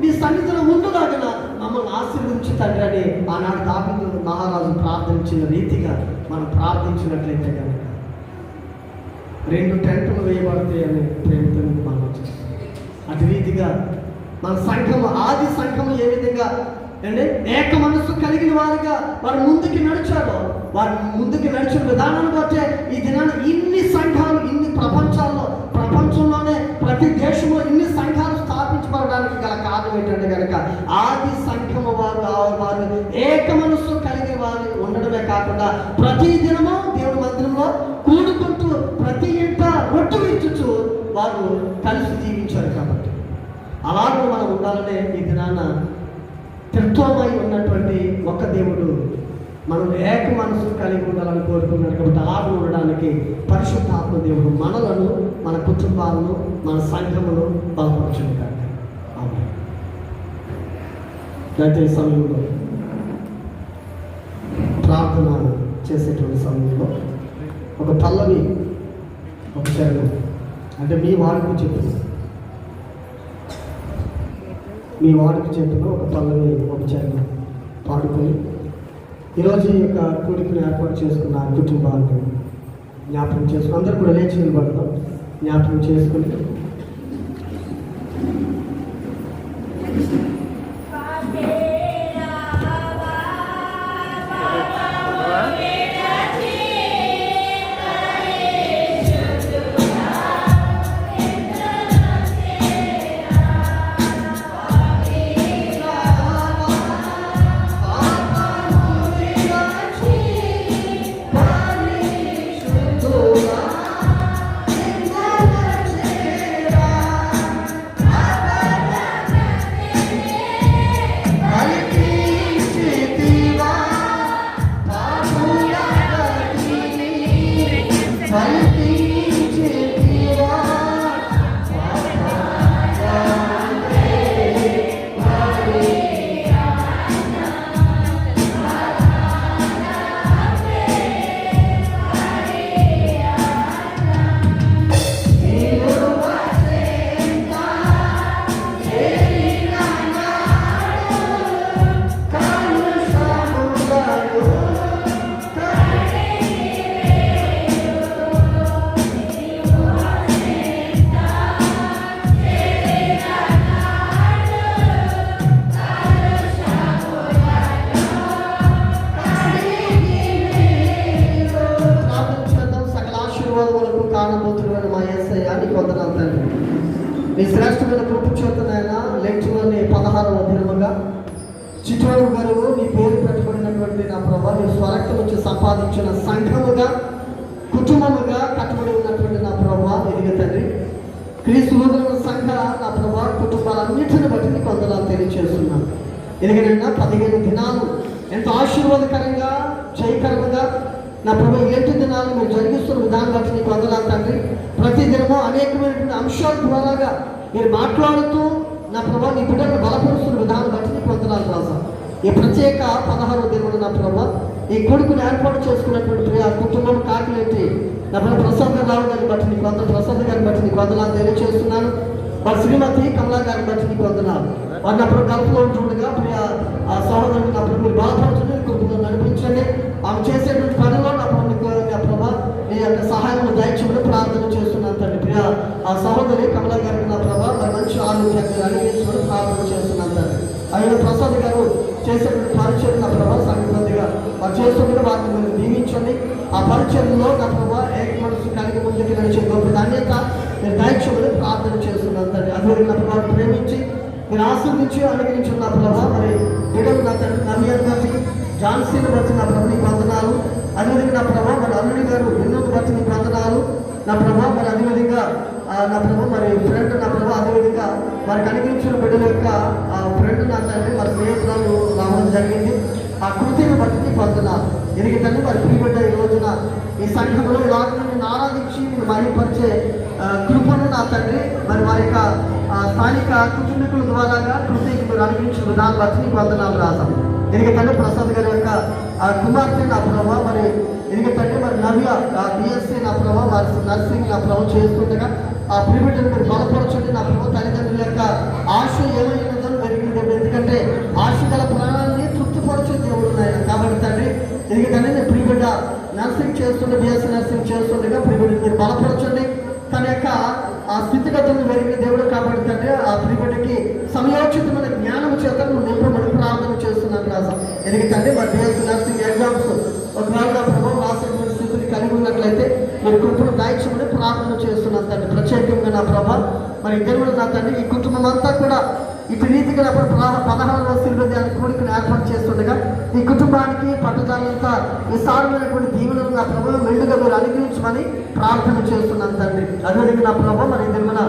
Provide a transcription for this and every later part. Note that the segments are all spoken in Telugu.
నీ సన్నిధిలో ఉండులాగిన మమ్మల్ని ఆశీర్వదించు తండ్రి అని ఆనాడు దావిదు మహారాజు ప్రార్థించిన రీతిగా మనం ప్రార్థించినట్లయితే కనుక రెండు టెంట్లు వేయబడతాయని ప్రేమతో మనం అటు రీతిగా మన సంఘం ఆది సంఘం ఏ విధంగా అంటే ఏక మనస్సు కలిగిన వారుగా వారు ముందుకు నడిచారో వారు ముందుకు నడిచిన విధానాన్ని బట్టే ఈ దినాన్ని ఇన్ని సంఘాలు ఇన్ని ప్రపంచాల్లో ప్రపంచం ప్రతి దేశంలో ఇన్ని సంఘాలు స్థాపించబడడానికి గల కారణం ఏంటంటే కనుక ఆది సంఘము వారు ఆ- వారు ఏక మనస్సు కలిగిన వారు ఉండడమే కాకుండా ప్రతి దినము దేవుడి మందిరంలో కూడుకుంటూ ప్రతి ఇంట రొట్టు విచ్చుచు వారు కలిసి జీవించారు కాబట్టి. అలాగే మనం ఉండాలనే ఈ దినాన త్రిత్వమై ఉన్నటువంటి ఒక దేవుడు మనం ఏక మనసు కలిగి ఉండాలని కోరుకున్నాడు కాబట్టి అలాగే ఉండడానికి పరిశుద్ధాత్మ దేవుడు మనలను మన కుటుంబాలను మన సంఘమును బలపరచును కాక ఆమె అయితే సమయంలో ప్రార్థన చేసేటువంటి సమయంలో ఒక పల్లవి ఒక చరణం అంటే మీ వారికి చెప్పిన మీ వారికి చెప్పిన ఒక పల్లవి ఒక చరణం పాడుకొని ఈరోజు ఈ యొక్క కూడికను ఏర్పాటు చేసుకున్న కుటుంబాలను జ్ఞాపకం చేసుకుని అందరూ కూడా లేచి నిలబడతాం జ్ఞాపకం చేసుకుని చిట్టోడు గారు నీ పేరు పెట్టబడినటువంటి నా ప్రభా నీ స్వరక్తం వచ్చి సంపాదించిన సంఘముగా కుటుంబముగా కట్టబడి ఉన్నటువంటి నా ప్రభా ఎదిగ తండ్రి. క్రీస్తులో సంఘ నా ప్రభా కుటుంబాలన్నింటిని బట్టి నీకు వందనాలు తెలియజేస్తున్నాను ఎందుకంటే పదిహేను దినాలు ఎంతో ఆశీర్వాదకరంగా జయకరంగా నా ప్రభు ఏంటి దినాలు మీరు జరిగిస్తున్న విధానం బట్టి నీకు వందనాలు తండ్రి. ప్రతి దినము అనేకమైనటువంటి అంశాల ద్వారాగా మీరు మాట్లాడుతూ నా ప్రభావ నీ బిడ్డలను బలపరుస్తున్న విధానం బట్టి నీకు వందనాలు రాజా. ఈ ప్రత్యేక పదహారవ దేవుడు నా ప్రభావ ఈ కొడుకుని ఏర్పాటు చేసుకున్నటువంటి ప్రియ కుటుంబం కాకిలేటి నా ప్రభు ప్రసాద్ రావు గారిని బట్టి నీకు వందలు ప్రసాద్ గారిని బట్టి నీకు వందనాలు తెలియజేస్తున్నాను వారి శ్రీమతి కమలా గారిని బట్టి నీకు వందనాలు వారిని అప్పుడు గల్ఫ్లో ఉంటుండగా ప్రియా ఆ సహోదరుని నా ప్రభు మీరు బాధపడుతుంది కుటుంబం నడిపించండి. ఆమె చేసేటువంటి పనిలో నా ప్రభు నా ప్రభావ నీ యొక్క సహాయం దయచుకుని ప్రార్థన చేస్తున్నాను తండ్రి. ప్రియా ఆ సహోదరి కమలా గారికి ఆరోగ్యాన్ని అడిగించమని ప్రార్థన చేస్తున్నాను తండ్రి ఆయన ప్రసాద్ గారు చేసేటువంటి పరిచయం నా ప్రభా సంగతిగా వారు చేస్తున్న వారిని మీరు దీవించండి. ఆ పరిచయంలో నా ప్రభావ ఏక మనసు కలిగి ముందుకు నడిచే గొప్ప ధాన్యత నేను దయచేయమని ప్రార్థన చేస్తున్నాను తండ్రి అదే నా ప్రభావం ప్రేమించి మీరు ఆస్వాదించి అనుగ్రహించిన నా ప్రభా మరి బిడ్డలు నా తండ్రి నవ్యాన్ని బట్టి జాన్సీని బట్టి నా ప్రభు నీకు వందనాలు. అదేవిధంగా నా ప్రభావ మరి అల్లుడి గారు వినోద్ బట్టి నీకు వందనాలు. నా ప్రభావ మరి అదేవిధంగా నా ప్రభు మరి ఫ్రెండ్ నా ప్రభావ అదేవిధంగా మరి కనిపించిన బిడ్డల యొక్క ఆ ఫ్రెండ్ నా తండ్రి మరి స్నేహితురాలు రావడం జరిగింది. ఆ కృతిని బట్టి నీకు వందనాలు ఎదిగి తండ్రి మరి ప్రియబిడ్డ ఈ రోజున ఈ సంఘంలో ఇలాగ నేను ఆరాధించి నేను మహిమపరిచే కృపను నా తండ్రి మరి వారి యొక్క స్థానిక కుటుంబీకుల ద్వారాగా కృతికి మీరు అనుభవించిన విధానం బట్టి నీకు వందనాలు రాసాం ఎందుకంటే ప్రసాద్ గారి యొక్క కుమార్తె నా ప్రభావ మరి ఎందుకంటే మరి నవ్య బిఎస్సీ నా ప్రభావ వారి నర్సింగ్ నా ప్రభావం చేస్తుండగా ఆ ప్రిబిడ్డను మీరు బలపరచండి నా ప్రభు తల్లిదండ్రుల యొక్క ఆశ ఏమైనా పెరిగింది దేవుడు ఎందుకంటే ఆశ గల ప్రాణాన్ని తృప్తిపరచే దేవుడు ఆయన కాబట్టి తండ్రి ఎందుకంటే నేను ప్రిబిడ్డ నర్సింగ్ చేస్తుండే బిఎస్సీ నర్సింగ్ చేస్తుండగా ప్రిబిడ్డను మీరు బలపరచండి. తన యొక్క ఆ స్థితిగతులను వెలిగిన దేవుడు కాబట్టి తండ్రి ఆ ప్రిబిడ్డకి సమయోచితమైన జ్ఞానం చేత నువ్వు నింపబడి ప్రార్థన చేస్తున్నాను రాజా. ఎందుకంటే మా బిఎస్సీ నర్సింగ్ ఎగ్జామ్స్ ఒకవేళ ప్రభు రాసినటువంటి స్థితిని కలిగి ఉన్నట్లయితే మీరు కృపను దాయిచ్చు చేస్తున్నాను తండ్రి ప్రత్యేకంగా నా ప్రభ మరి ఇద్దరు కూడా నా తండ్రి ఈ కుటుంబం అంతా కూడా ఇటు రీతిగా నా ప్రభా పదహారు వస్తువులు కోరికను ఏర్పాటు చేస్తుండగా ఈ కుటుంబానికి పట్టుదలంతా విస్తారమైనటువంటి దీవులను నా ప్రభావం మెండుగా మీరు అనుగ్రహించమని ప్రార్థన చేస్తున్నాను తండ్రి అదేవిధంగా నా ప్రభు మరి ఇద్దరు మన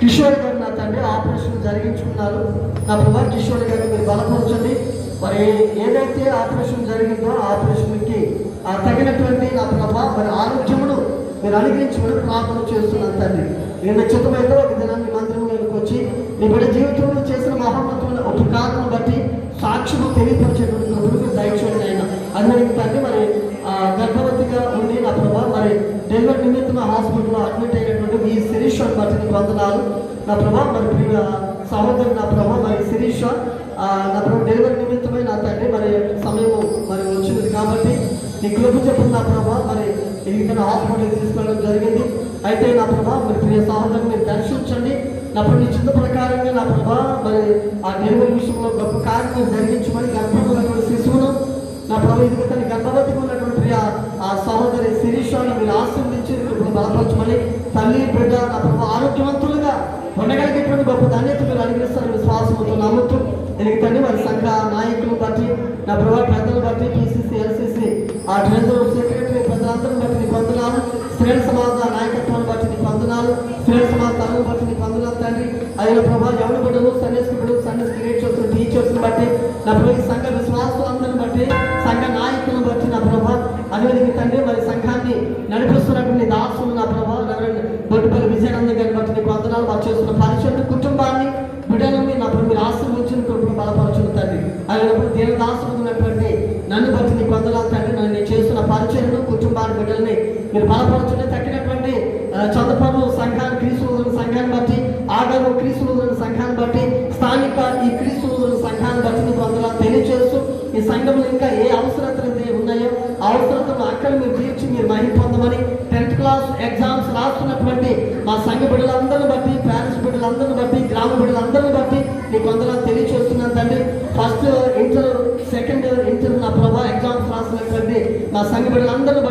కిషోర్ గారు నా తండ్రి ఆపరేషన్ జరిగించుకున్నారు. నా ప్రభు కిషోర్ గారు మీరు బలపరచండి. మరి ఏదైతే ఆపరేషన్ జరిగిందో ఆపరేషన్కి తగినటువంటి నా ప్రభా మరి ఆరోగ్యమును మీరు అనుగ్రహించమని ప్రార్థన చేస్తున్నాను తండ్రి. నిన్న చిత్తమైతే ఒక దినాన్ని మందిరంలోకి వచ్చి మీ బిడ్డ జీవితంలో చేసిన మహోన్నతమైన ఉపకారం బట్టి సాక్ష్యము తెలియపరిచేటువంటి ప్రభుత్వం దయచేయండి ఆయన అందరికి తండ్రి మరి గర్భవతిగా ఉండి నా ప్రభావ మరి డెలివరీ నిమిత్తం హాస్పిటల్లో అడ్మిట్ అయినటువంటి ఈ శిరీష్ బట్టి నీకు వందనాలు. నా ప్రభావ మరి ప్రియ సహోదరు నా ప్రభావ మరి శిరీష నా ప్రభు డెలివరీ నిమిత్తమై నా తండ్రి మరి సమయం మరి వచ్చింది కాబట్టి నీ కృప చెప్పిన నా ప్రభావ మరి ఎందుకంటే హాస్పిటల్కి తీసుకెళ్ళడం జరిగింది. అయితే నా ప్రభా మరి ప్రియ సహోదరుని మీరు దర్శించండి. నా ప్రభు చిత్త ప్రకారంగా నా ప్రభా మరి ఆ డెలివరీ విషయంలో గొప్ప కార్యం జరిగించమని గర్భంలో శిశువును నా ప్రభు ఇదిగో తన ఉన్నటువంటి ప్రియ ఆ సహోదరి శిరీషాన్ని మీరు ఆశీర్వదించి బలపరచమని తల్లి బిడ్డ నా ప్రభు ఆరోగ్యవంతులుగా ఉండగలిగేటువంటి గొప్ప ధన్యత మీరు అనుగ్రహిస్తారు విశ్వాసంతో నమ్ముతూ ఎందుకంటే వారి సంఘ నాయకులు బట్టి నా ప్రభావ పెద్దలు బట్టి పిసిసి ఎల్సిసి ఆ ట్రెజర్ సెక్రటరీ పెద్దలందరిని బట్టి నీకు వందనాలు. స్త్రీల సమాజ నాయకత్వాన్ని బట్టి నీకు వందనాలు. స్త్రీల సమాజ తలను బట్టి నీకు వందనాలు తండ్రి. అయిన ప్రభా ఎవరి బిడ్డలు సందేశ్ బిడ్డలు సందేశ్ క్రియేటర్స్ టీచర్స్ని బట్టి. నా ప్రభు ఈ సంఘ విశ్వాసాలందరిని బట్టి సంఘ నాయకులను బట్టి నా ప్రభా అదేవిధంగా తండ్రి మరి సంఘాన్ని నడిపిస్తున్నటువంటి దాసులు నా ప్రభా బొట్టుపల్లి విజయానంద గారిని బట్టి నీకు వందనాలు వారు చేస్తున్న పరిచయం కుటుంబాన్ని బిడ్డలని నా ప్రభు మీరు ఆశీర్వదించిన కృపను బలపరచును తండ్రి అయినప్పుడు దేని దాసుకున్నటువంటి నన్ను బట్టి నీకు వందనాలు తండ్రి నన్ను నేను చేస్తున్న పరిచయను కుటుంబాన్ని బిడ్డల్ని మీరు బలపరచుని తగ్గినటువంటి ఆ, సంఘాన్ని క్రీస్తు సంఘాన్ని బట్టి ఆగరు క్రీస్తు సంఘాన్ని బట్టి స్థానిక ఈ క్రీస్తు సంఘాన్ని బట్టి మీకు అందులో తెలియచేస్తూ ఈ సంఘంలో ఇంకా ఏ అవసరతలు ఉన్నాయో ఆ అవసరతను అక్కడ మీరు తీర్చి మీరు మహిళ పొందమని టెన్త్ క్లాస్ ఎగ్జామ్స్ రాస్తున్నటువంటి మా సంఘ బిడ్డలందరిని బట్టి పేరెంట్స్ బిడ్డలందరిని బట్టి గ్రామ బిడ్డలందరిని బట్టి మీకు అందులో తెలియచేస్తున్నాను తండ్రి. ఫస్ట్ ఇంటర్ సెకండ్ ఇంటర్ నా ప్రభా ఎగ్జామ్స్ రాసినటువంటి మా సంఘ బిడ్డలందరిని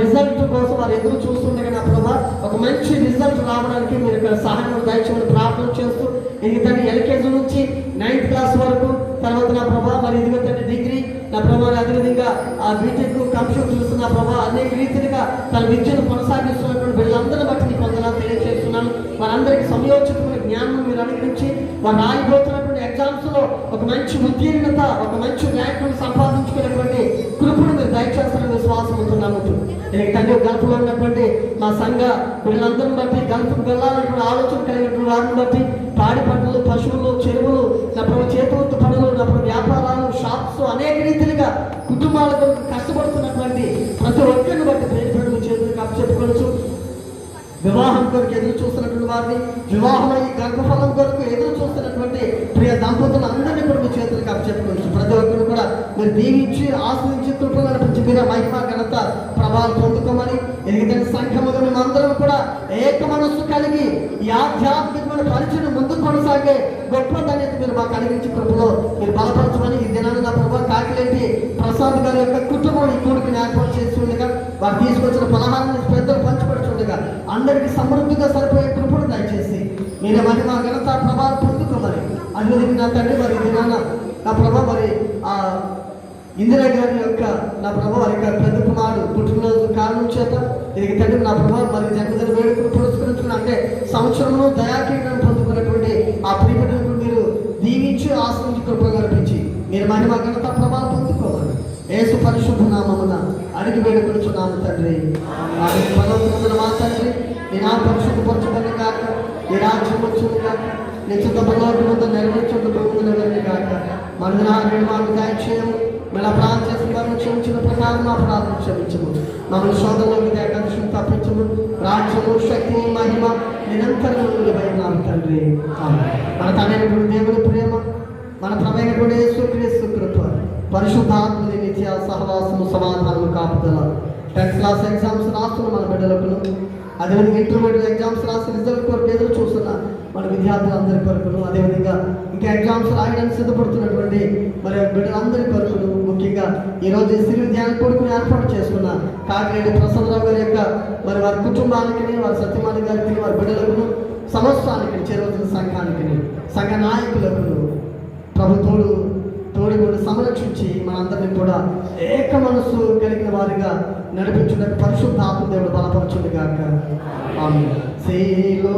రిజల్ట్ కోసం వారు ఎదురు చూస్తుండగా నా ప్రభా ఒక మంచి రిజల్ట్ రావడానికి మీరు ఇక్కడ సహాయం దయచేయమని ప్రార్థన చేస్తూ ఇది తండ్రి ఎల్కేజీ నుంచి నైన్త్ క్లాస్ వరకు తర్వాత నా ప్రభా మరి ఇదిగో తండ్రి డిగ్రీ నా ప్రభా అదేవిధంగా ఆ బీటెక్ కంప్యూటర్ చూస్తున్న ప్రభా అనేక రీతిగా తన విద్యను కొనసాగిస్తున్నటువంటి వీళ్ళందరిని బట్టి నీకు వందనాలు తెలియజేస్తున్నాను. వారందరికీ సమయోచితమైన జ్ఞానం మీరు అనుగ్రహించి వారు రాయిపోతున్నటువంటి ఎగ్జామ్స్లో ఒక మంచి ఉత్తీర్ణత ఒక మంచి ర్యాంకులు సంపాదించుకునేటువంటి కృపను మీరు దయచేస్తారని విశ్వాసం ఉంటున్నాము దీనికి తండ్రి గల్ఫ్లో ఉన్నటువంటి మా సంఘ వీళ్ళందరిని బట్టి గల్ఫ్కి వెళ్ళాలన్నటువంటి ఆలోచన కలిగినటువంటి వారిని బట్టి పాడి పంటలు పశువులు చెరువులు నా చేతి పనులు నా వ్యాపారాలు షాప్స్ అనేక రీతిలుగా కుటుంబాలకు కష్టం కష్టపడుతున్నటువంటి ప్రతి ఒక్కరిని బట్టి పేరు పెడుతూ చేతులకు అప్పచెప్పుకోవచ్చు వివాహం కొరకు ఎదురు చూస్తున్నటువంటి వారిని వివాహమై గర్భఫలం కొరకు ఎదురు చూస్తున్నటువంటి ప్రియ దంపతులు అందరినీ కూడా మీ చేతులకు అప్పచెప్పుకోవచ్చు ప్రతి ఒక్కరు కూడా మీరు దీవించి ఆశ్రయించి కృప నడిపించి మీరు మహిమ ఘనత ప్రభావం పొందుకోమని ఎందుకంటే సంఘముగా మేమందరం కూడా ఏక మనస్సు కలిగి ఈ ఆధ్యాత్మికమైన పరిచయం ముందు కొనసాగే గొప్ప ధన్యత మీరు మాకు కలిగించి కృపలో మీరు బలపరచమని ఈ దినాన్ని నా ప్రభావ కాకిలేంటి ప్రసాద్ గారి యొక్క కుటుంబం ఈ కూడికి ఏర్పాటు చేస్తుండగా వారు తీసుకొచ్చిన పలహారాన్ని పెద్దలు పంచిపెడుతుండగా అందరికీ సమృద్ధిగా సరిపోయే కృపను దయచేసి నేను మరి మా ఘనత ప్రభావం పొందుకోమని అందుకని నా తండ్రి మరి దినాన నా ప్రభా మరి ఆ ఇందిరా గారి యొక్క నా ప్రభా వారి యొక్క పెద్ద కుమారుడు పుట్టినరోజు కారణం చేత దీనికి తండ్రి నా ప్రభా మరి జన్మదిన వేడుకలు పురస్కరించుకున్న అంటే సంవత్సరంలో దయాకీర్ణం పొందుకున్నటువంటి ఆ ప్రియమైన మీరు దీవించి ఆశ్రయించి కృప కల్పించి మీరు మహిమ ఘనత ప్రభావం పొందుకోవాలి ఏసు పరిశుద్ధ నామమున అడిగి వేడుకొనుచున్నాము తండ్రి. పదవుతున్న మా తండ్రి. నీ నా పరిశుద్ధపరచబడిన కాక నీ రాజ్యం వచ్చును కాక నీ చిత్త పదవుల నెరవేర్చుకుంటూ నెరవేర్చుంటూ కాక మన నారాయణ మాకు దయచేయము. మళ్ళీ ప్రార్థన చేసిన వారిని క్షమించిన. ప్రకారం మా ప్రార్థన క్షమించము. మమ్మల్ని శోధంలోకి ఏకాదశం తప్పించము. రాజ్యము శక్తి మహిమ నిరంతరం నుండి తండ్రి. మన తండ్రి దేవుని ప్రేమ మన ప్రమైనటువంటి యేసు క్రీస్తు కృప పరిశుద్ధాత్మ సహవాసము సమాధానము కాపుదల టెన్త్ క్లాస్ ఎగ్జామ్స్ రాస్తున్నాం మన బిడ్డలకు అదేవిధంగా ఇంటర్మీడియట్ ఎగ్జామ్స్ రాసి రిజల్ట్ కొరకు ఎదురు చూస్తున్న మన విద్యార్థులందరి కొరకును అదేవిధంగా ఇంకా ఎగ్జామ్స్ రాయడానికి సిద్ధపడుతున్నటువంటి మరి బిడ్డలందరి కొరకును ముఖ్యంగా ఈరోజు సిరి ధ్యాన కొడుకుని ఏర్పాటు చేసుకున్న కాకిరెడ్డి ప్రసన్నరావు గారి యొక్క మరి వారి కుటుంబానికి వారి సత్యమాని గారికి వారి బిడ్డలకు సమస్తానికి చేరవలసిన సంఘానికి సంఘ నాయకులకు ప్రభుత్వుడు తోడి ఉండి సంరక్షించి మనందరినీ కూడా ఏక మనస్సు కలిగిన వారిగా నడిపించుట పరిశుద్ధ ఆత్మదేవుడు బలపరచుడు కాక ఆమె శైలో